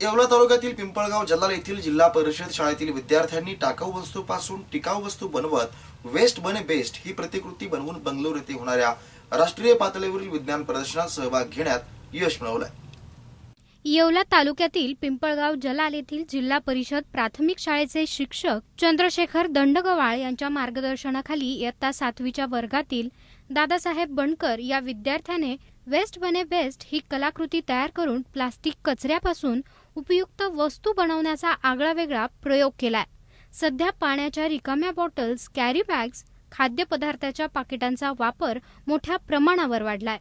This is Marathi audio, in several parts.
येवला तालुक्यातील पिंपळगाव जलाल येथील जिल्हा परिषद शाळेतील विद्यार्थ्यांनी टाकाऊ वस्तूपासून टिकाऊ वस्तू बनवत वेस्ट बने बेस्ट ही प्रतिकृती बनवून बंगलोर येथे होणाऱ्या राष्ट्रीय पातळीवरील विज्ञान प्रदर्शनात सहभाग घेण्यात यश मिळवलंय. येवला तालुक्यातील पिंपळगाव जलाल येथील जिल्हा परिषद प्राथमिक शाळेचे शिक्षक चंद्रशेखर दंडगवाळ यांच्या मार्गदर्शनाखाली इयत्ता सातवीच्या वर्गातील दादासाहेब बणकर या विद्यार्थ्याने वेस्ट बने बेस्ट ही कलाकृती तयार करून प्लास्टिक कचऱ्यापासून उपयुक्त वस्तू बनवण्याचा आगळावेगळा प्रयोग केलाय. सध्या पाण्याच्या रिकाम्या बॉटल्स कॅरी बॅग्स खाद्यपदार्थाच्या पाकिटांचा वापर मोठ्या प्रमाणावर वाढलाय.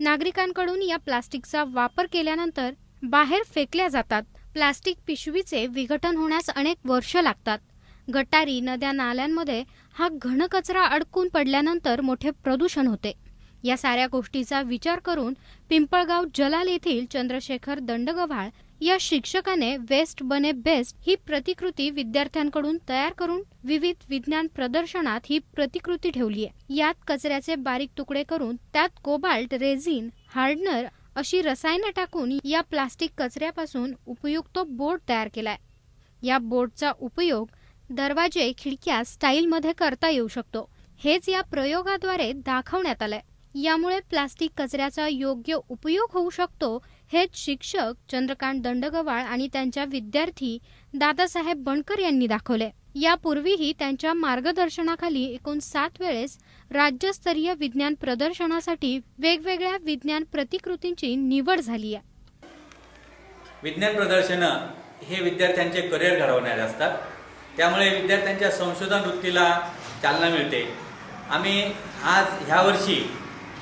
नागरिकांकडून या प्लास्टिकचा वापर केल्यानंतर बाहेर फेकल्या जातात. प्लास्टिक पिशवीचे विघटन होण्यास अनेक वर्ष लागतात. गटारी नद्या नाल्यांमध्ये हा घनकचरा अडकून पडल्यानंतर मोठे प्रदूषण होते. या साऱ्या गोष्टीचा विचार करून पिंपळगाव जलाल येथील चंद्रशेखर दंडगव्हाळ या शिक्षकाने वेस्ट बने बेस्ट ही प्रतिकृती विद्यार्थ्यांकडून तयार करून विविध विज्ञान प्रदर्शनात ही प्रतिकृती ठेवली आहे यात कचऱ्याचे बारीक तुकडे करून त्यात कोबाल्ट रेझिन हार्डनर अशी रसायनं टाकून या प्लास्टिक कचऱ्यापासून उपयुक्त बोर्ड तयार केलाय. या बोर्डचा उपयोग दरवाजे खिडक्या स्टाईलमध्ये करता येऊ शकतो. हेच या प्रयोगाद्वारे दाखवण्यात आलंय. यामुळे प्लास्टिक कचऱ्याचा योग्य उपयोग होऊ शकतो हेच शिक्षक चंद्रकांत दंडगवाळ आणि त्यांच्या विद्यार्थी दादासाहेब बणकर यांनी दाखवले. यापूर्वीही त्यांच्या मार्गदर्शनाखाली एकूण सात वेळेस राज्यस्तरीय विज्ञान प्रदर्शनासाठी वेगवेगळ्या विज्ञान प्रतिकृतींची निवड झाली आहे. विज्ञान प्रदर्शनं हे विद्यार्थ्यांचे करिअर घडवणारे असतात. त्यामुळे विद्यार्थ्यांच्या संशोधन वृत्तीला चालना मिळते. आम्ही आज ह्या वर्षी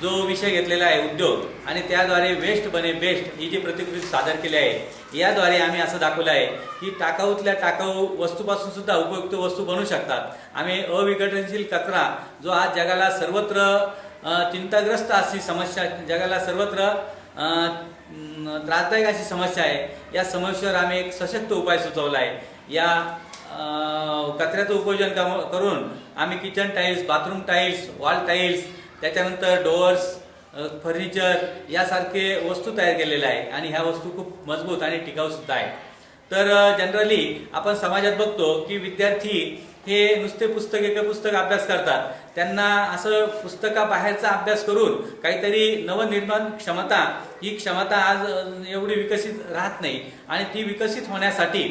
जो विषय घेतलेला आहे उद्योग आणि त्याद्वारे वेस्ट बने बेस्ट ही जी प्रतिकृती सादर केली आहे याद्वारे आम्ही असं दाखवलं आहे की टाकाऊतल्या टाकाऊ वस्तूपासून सुद्धा उपयुक्त वस्तू बनू शकतात. आम्ही अविघटनशील कचरा जो आज जगाला सर्वत्र चिंताग्रस्त अशी समस्या जगाला सर्वत्र त्रासदायक अशी समस्या आहे या समस्येवर आम्ही एक सशक्त उपाय सुचवला आहे. या कचऱ्याचं उपयोजन करून आम्ही kitchen tiles bathroom tiles wall tiles त्याच्यानंतर डोअर्स फर्निचर यासारखे वस्तू तयार केलेल्या आहे आणि ह्या वस्तू खूप मजबूत आणि टिकाऊ सुद्धा आहे तर जनरली आपण समाजात बघतो की विद्यार्थी हे नुसते पुस्तक एक पुस्तक अभ्यास करतात. त्यांना असं पुस्तकाबाहेरचा अभ्यास करून काहीतरी नवनिर्माण क्षमता ही क्षमता आज एवढी विकसित राहत नाही. आणि ती विकसित होण्यासाठी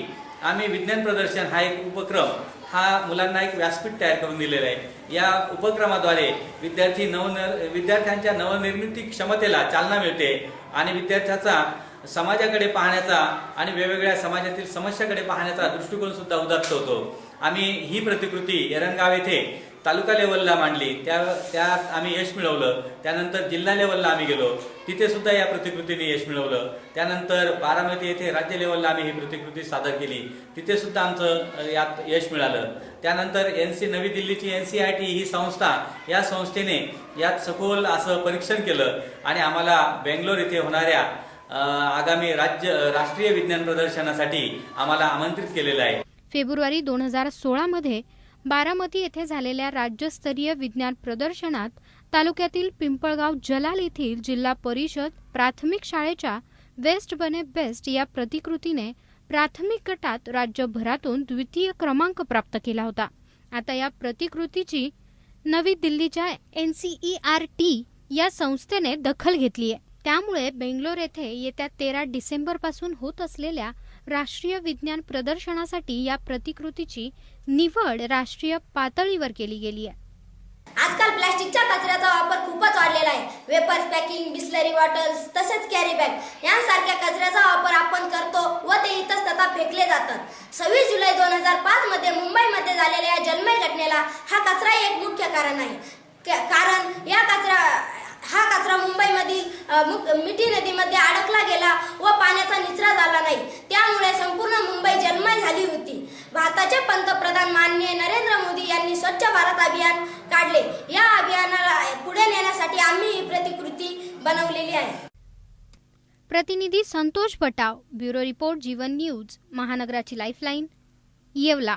आम्ही विज्ञान प्रदर्शन हा एक उपक्रम हा मुलांना एक व्यासपीठ तयार करून दिलेला आहे. या उपक्रमाद्वारे विद्यार्थी नवनिर विद्यार्थ्यांच्या नवनिर्मिती क्षमतेला चालना मिळते आणि विद्यार्थ्याचा समाजाकडे पाहण्याचा आणि वेगवेगळ्या समाजातील समस्याकडे पाहण्याचा दृष्टिकोन सुद्धा उदात्त होतो. आम्ही ही प्रतिकृती एरणगाव येथे तालुका लेवलला मांडली. त्या त्यात आम्ही यश मिळवलं. त्यानंतर जिल्हा लेवलला आम्ही गेलो. तिथे सुद्धा या प्रतिकृतीने यश मिळवलं. त्यानंतर बारामती येथे राज्य लेवलला आम्ही ही प्रतिकृती सादर केली. तिथे सुद्धा आमचं यात यश मिळालं. त्यानंतर एन सी नवी दिल्लीची एन सी आय टी ही संस्था या संस्थेने यात सखोल असं परीक्षण केलं आणि आम्हाला बेंगलोर येथे होणाऱ्या आगामी राज्य राष्ट्रीय विज्ञान प्रदर्शनासाठी आम्हाला आमंत्रित केलेलं आहे. फेब्रुवारी दोन हजार सोळामध्ये बारामती येथे झालेल्या राज्यस्तरीय विज्ञान प्रदर्शनात तालुक्यातील पिंपळगाव जलाल येथील जिल्हा परिषद प्राथमिक शाळेच्या वेस्ट बने बेस्ट या प्रतिकृतीने प्राथमिक गटात राज्यभरातून द्वितीय क्रमांक प्राप्त केला होता. आता या प्रतिकृतीची नवी दिल्लीच्या N C E R T या संस्थेने दखल घेतली आहे त्यामुळे बेंगलोर येथे येत्या तेरा डिसेंबरपासून होत असलेल्या राष्ट्रीय विज्ञान प्रदर्शनासाठी या प्रतिकृतीची निवड राष्ट्रीय पातळीवर केली गेली आहे. आजकाल प्लास्टिकच्या कचऱ्याचा वापर खूपच वाढलेला आहे. वेपर्स पॅकिंग बिस्लरी बॉटल्स तसेच कॅरी बॅग यांसारख्या कचऱ्याचा वापर आपण करतो व ते इथंच तथा फेकले जातात. सव्वीस जुलै दोन हजार पाच मध्ये मुंबईमध्ये झालेल्या या जन्मय घटनेला हा कचरा एक मुख्य कारण आहे. कारण या कचरा हा कचरा मुंबईमधील मिठी नदीमध्ये अडकला गेला व पाण्याचा निचरा झाला नाही. त्यामुळे संपूर्ण मुंबई जलमय झाली होती. भारताचे पंतप्रधान माननीय नरेंद्र मोदी यांनी स्वच्छ भारत अभियान काढले. या अभियानाला पुढे नेण्यासाठी आम्ही ही प्रतिकृती बनवलेली आहे. प्रतिनिधी Santosh Bhatav bureau report Jeevan news महानगराची lifeline Yeola.